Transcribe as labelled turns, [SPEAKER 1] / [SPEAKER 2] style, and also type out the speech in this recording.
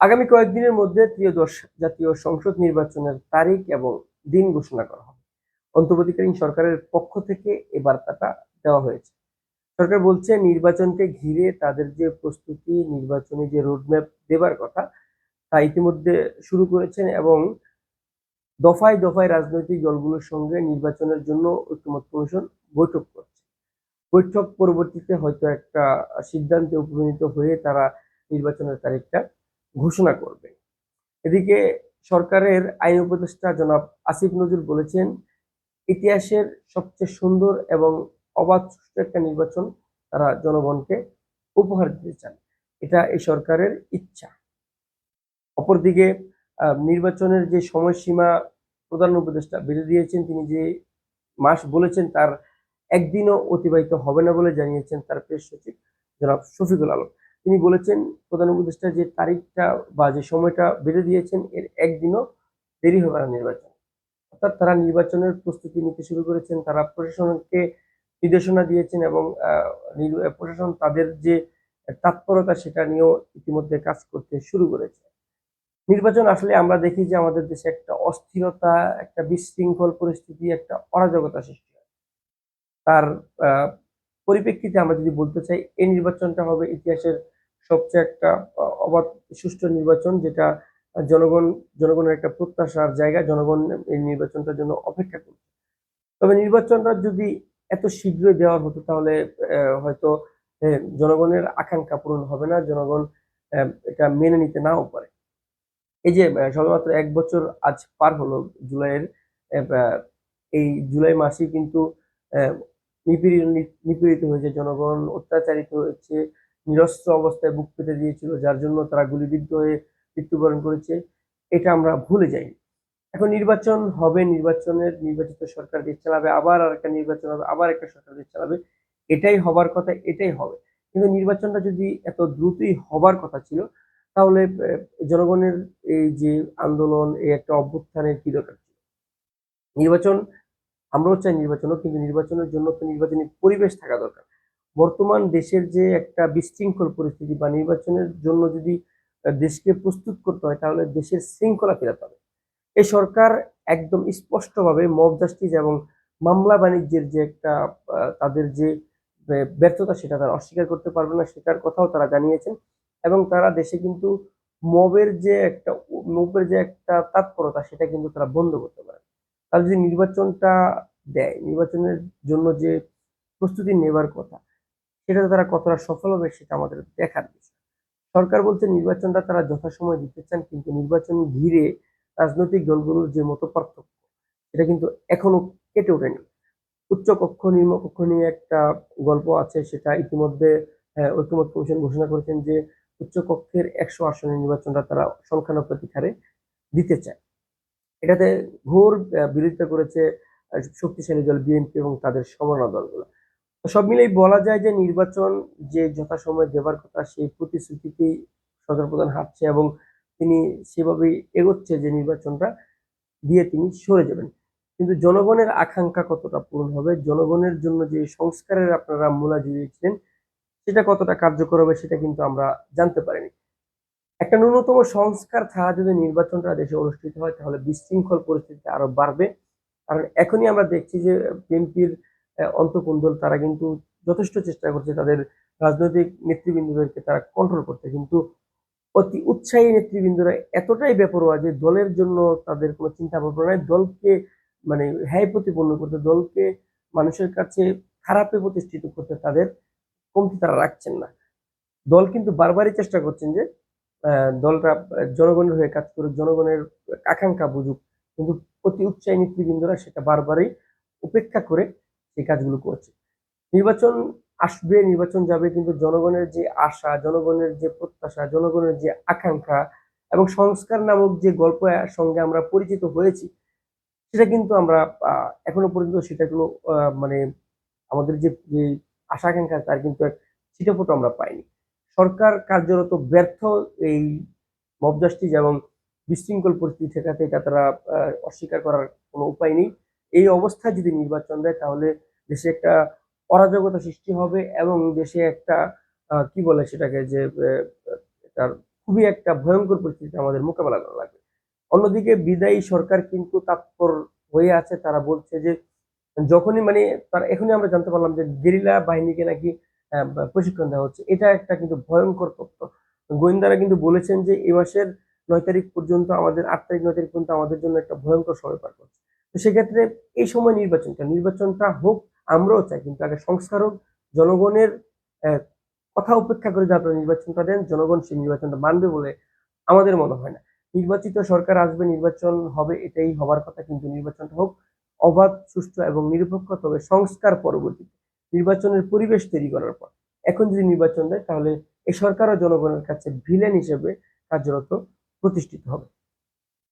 [SPEAKER 1] আগামী কয়েকদিনের মধ্যে ত্রিয়দশ জাতীয় সংসদ নির্বাচনের তারিখ এবং দিন ঘোষণা করা হবে। অন্তর্বর্তীকালীন সরকারের পক্ষ থেকে এ বার্তাটা দেওয়া হয়েছে। সরকার বলছে, নির্বাচনকে ঘিরে তাদের যে প্রস্তুতি, নির্বাচনী যে রোডম্যাপ দেবার কথা, তা ইতিমধ্যে শুরু করেছেন এবং দফায় দফায় রাজনৈতিক দলগুলোর সঙ্গে নির্বাচনের জন্য ঐক্যমত কমিশন বৈঠক করছে। বৈঠক পরবর্তীতে হয়তো একটা সিদ্ধান্তে উপনীত হয়ে তারা নির্বাচনের তারিখটা ঘোষণা করবে। এদিকে সরকারের আইন উপদেষ্টা জনাব আসিফ নজরুল বলেছেন, ইতিহাসের সবচেয়ে সুন্দর এবং অবাধ একটা নির্বাচন তারা জনগণকে উপহার দিতে চান। এটা এই সরকারের ইচ্ছা। অপরদিকে নির্বাচনের যে সময়সীমা প্রধান উপদেষ্টা বেঁধে দিয়েছেন, তিনি যে মাস বলেছেন তার একদিনও অতিবাহিত হবে না বলে জানিয়েছেন তার প্রেস সচিব জনাব শফিকুল আলম। তিনি বলেছেন, প্রধান উপদেষ্টা যে তারিখটা বা যে সময়টা বেঁধে দিয়েছেন, এর একদিনও দেরি হবে না নির্বাচন। অর্থাৎ তারা নির্বাচনের প্রস্তুতি নিতে শুরু করেছেন, তারা প্রশাসনকে নির্দেশনা দিয়েছেন এবং প্রশাসন তাদের যে তৎপরতা সেটা নিয়েও ইতিমধ্যে কাজ করতে শুরু করেছে। নির্বাচন আসলে আমরা দেখি যে আমাদের দেশে একটা অস্থিরতা, একটা বিশৃঙ্খল পরিস্থিতি, একটা অরাজকতা সৃষ্টি হয়। তার পরিপ্রেক্ষিতে আমরা যদি বলতে চাই, এই নির্বাচনটা হবে ইতিহাসের সবচেয়ে একটা অবাধ, সুষ্ঠু নির্বাচন, যেটা জনগণ, জনগণের একটা প্রত্যাশার জায়গা, জনগণ এই নির্বাচনটার জন্য অপেক্ষা করছে। তবে নির্বাচনটা যদি এত শীঘ্রই দেওয়া হতো, তাহলে হয়তো জনগণের আকাঙ্ক্ষা পূরণ হবে না, জনগণ এটা মেনে নিতে নাও পারে। এই যে সবেমাত্র এক বছর আজ পার হলো জুলাইয়ের এই জুলাই মাসে কিন্তু নিপীড়িত হয়েছে। জনগণ অত্যাচারিত হয়েছে, নিরস্ত্র অবস্থায় বুক পেতে দিয়েছিল, যার জন্য তারা গুলিবিদ্ধ হয়ে মৃত্যুবরণ করেছে। এটা আমরা ভুলে যাই এখন নির্বাচন হবে, নির্বাচনের নির্বাচিত সরকার দেশ চালাবে, আবার আর একটা নির্বাচন হবে, আবার একটা সরকার দেশ চালাবে। এটাই হবার কথা, এটাই হবে। কিন্তু নির্বাচনটা যদি এত দ্রুতই হবার কথা ছিল, তাহলে জনগণের এই যে আন্দোলন, এই একটা অভ্যুত্থানের কি দরকার ছিল? নির্বাচন আমরাও চাই নির্বাচন কিন্তু নির্বাচনের জন্য তো নির্বাচনী পরিবেশ থাকা দরকার। বর্তমান দেশের যে একটা বিশৃঙ্খল পরিস্থিতি বা নির্বাচনের জন্য যদি দেশকে প্রস্তুত করতে হয়, তাহলে দেশের শৃঙ্খলা ফেরাতে হবে এই সরকার একদম স্পষ্টভাবে মব জাস্টিস এবং মামলা বাণিজ্যের যে একটা তাদের যে ব্যর্থতা, সেটা তারা অস্বীকার করতে পারবে না, সেটার কথাও তারা জানিয়েছেন। এবং তারা দেশে কিন্তু মবের যে একটা মবের যে একটা তৎপরতা, সেটা কিন্তু তারা বন্ধ করতে পারে। তারা যদি নির্বাচনটা দেয়, নির্বাচনের জন্য যে প্রস্তুতি নেবার কথা সেটাতে তারা কতটা সফল হবে সেটা আমাদের দেখার বিষয়। সরকার বলছে নির্বাচনটা তারা যথাসময়ে দিতে চান, কিন্তু নির্বাচন ঘিরে রাজনৈতিক দলগুলোর যে মত পার্থক্য, সেটা কিন্তু এখনও কেটে ওঠেনি। উচ্চ কক্ষ, নিম্ন কক্ষ নিয়ে একটা গল্প আছে, সেটা ইতিমধ্যে ঐক্যমত কমিশন ঘোষণা করেছেন যে উচ্চ কক্ষের একশো আসনের নির্বাচনটা তারা সংখ্যানুপাতিক হারে দিতে চায়। এটাতে ঘোর বিরোধিতা করেছে শক্তিশালী দল বিএনপি এবং তাদের সমন্বয় দলগুলো। সব মিলেই বলা যায় যে নির্বাচন যে যথাসময়ে দেবার কথা, সেই প্রতিশ্রুতিতেই সরকার প্রধান হাঁটছে এবং তিনি সেভাবেই এগোচ্ছে যে নির্বাচনটা দিয়ে তিনি সরে যাবেন। কিন্তু জনগণের আকাঙ্ক্ষা কতটা পূরণ হবে, জনগণের জন্য যে সংস্কারের আপনারা মূলা জুড়িয়েছিলেন সেটা কতটা কার্যকর হবে সেটা কিন্তু আমরা জানতে পারিনি। একটা ন্যূনতম সংস্কার ছাড়া যদি নির্বাচনটা দেশে অনুষ্ঠিত হয়, তাহলে বিশৃঙ্খল পরিস্থিতি আরও বাড়বে। কারণ এখনই আমরা দেখছি যে বিএনপির অন্তকুন্দল তারা কিন্তু যথেষ্ট চেষ্টা করছে তাদের রাজনৈতিক নেতৃবৃন্দদেরকে তারা কন্ট্রোল করতে। কিন্তু অতি উৎসাহী নেতৃবৃন্দরা এতটাই বেপরোয়া যে দলের জন্য তাদের কোনো চিন্তা ভাবনা নাই। দলকে মানে হ্যায় প্রতিপন্ন করতে, দলকে মানুষের কাছে খারাপে প্রতিষ্ঠিত করতে তাদের কমতি তারা রাখছেন না। দল কিন্তু বারবারই চেষ্টা করছেন যে দলটা জনগণের হয়ে কাজ করুক জনগণের আকাঙ্ক্ষা বুঝুক। কিন্তু অতি উৎসাহী নেতৃবৃন্দরা সেটা বারবারই উপেক্ষা করে সেই কাজগুলো করছে। নির্বাচন আসবে, নির্বাচন যাবে, কিন্তু জনগণের যে আশা, জনগণের যে প্রত্যাশা, জনগণের যে আকাঙ্ক্ষা এবং সংস্কার নামক যে গল্প সঙ্গে আমরা পরিচিত হয়েছি, সেটা কিন্তু আমরা এখনও পর্যন্ত সেটাগুলো মানে আমাদের যে আশা আকাঙ্ক্ষা তার কিন্তু এক ছিটেফোঁটো আমরা পাইনি। সরকার কার্যরত ব্যর্থ এই মব জাস্টিস এবং বিশৃঙ্খল পরিস্থিতি ঠেকাতে এটা তারা অস্বীকার করার কোনো উপায় নেই। এই অবস্থায় যদি নির্বাচন দেয় তাহলে দেশে একটা অরাজকতা সৃষ্টি হবে এবং দেশে একটা কি বলে সেটাকে যে তার খুবই একটা ভয়ঙ্কর পরিস্থিতি আমাদের মোকাবেলা করা লাগবে। অন্যদিকে বিদায়ী সরকার কিন্তু তৎপর হয়ে আছে, তারা বলছে যে যখনই মানে তারা এখনই আমরা জানতে পারলাম যে গেরিলা বাহিনীকে নাকি প্রশিক্ষণ দেওয়া হচ্ছে। এটা একটা কিন্তু ভয়ঙ্কর তথ্য। গোয়েন্দারা কিন্তু বলেছেন যে এই মাসের নয় তারিখ পর্যন্ত আমাদের, আট তারিখ নয় তারিখ পর্যন্ত আমাদের জন্য একটা ভয়ঙ্কর সময় পার করছে। তো সেক্ষেত্রে এই সময় নির্বাচনটা নির্বাচনটা হোক, আমরাও চাই, কিন্তু আগে সংস্কার হোক জনগণের কথা উপেক্ষা করে যে আপনারা নির্বাচনটা দেন, জনগণ সেই নির্বাচনটা মানবে বলে আমাদের মনে হয় না। নির্বাচিত সরকার আসবে, নির্বাচন হবে, এটাই হবার কথা, কিন্তু নির্বাচনটা হোক, অবাধ, সুষ্ঠু এবং নিরপেক্ষ, তবে সংস্কার পরবর্তীতে। নির্বাচনের পরিবেশ তৈরি করার পর। এখন যদি নির্বাচন দেয়, তাহলে এই সরকারও জনগণের কাছে ভিলেন হিসেবে কার্যরত প্রতিষ্ঠিত হবে।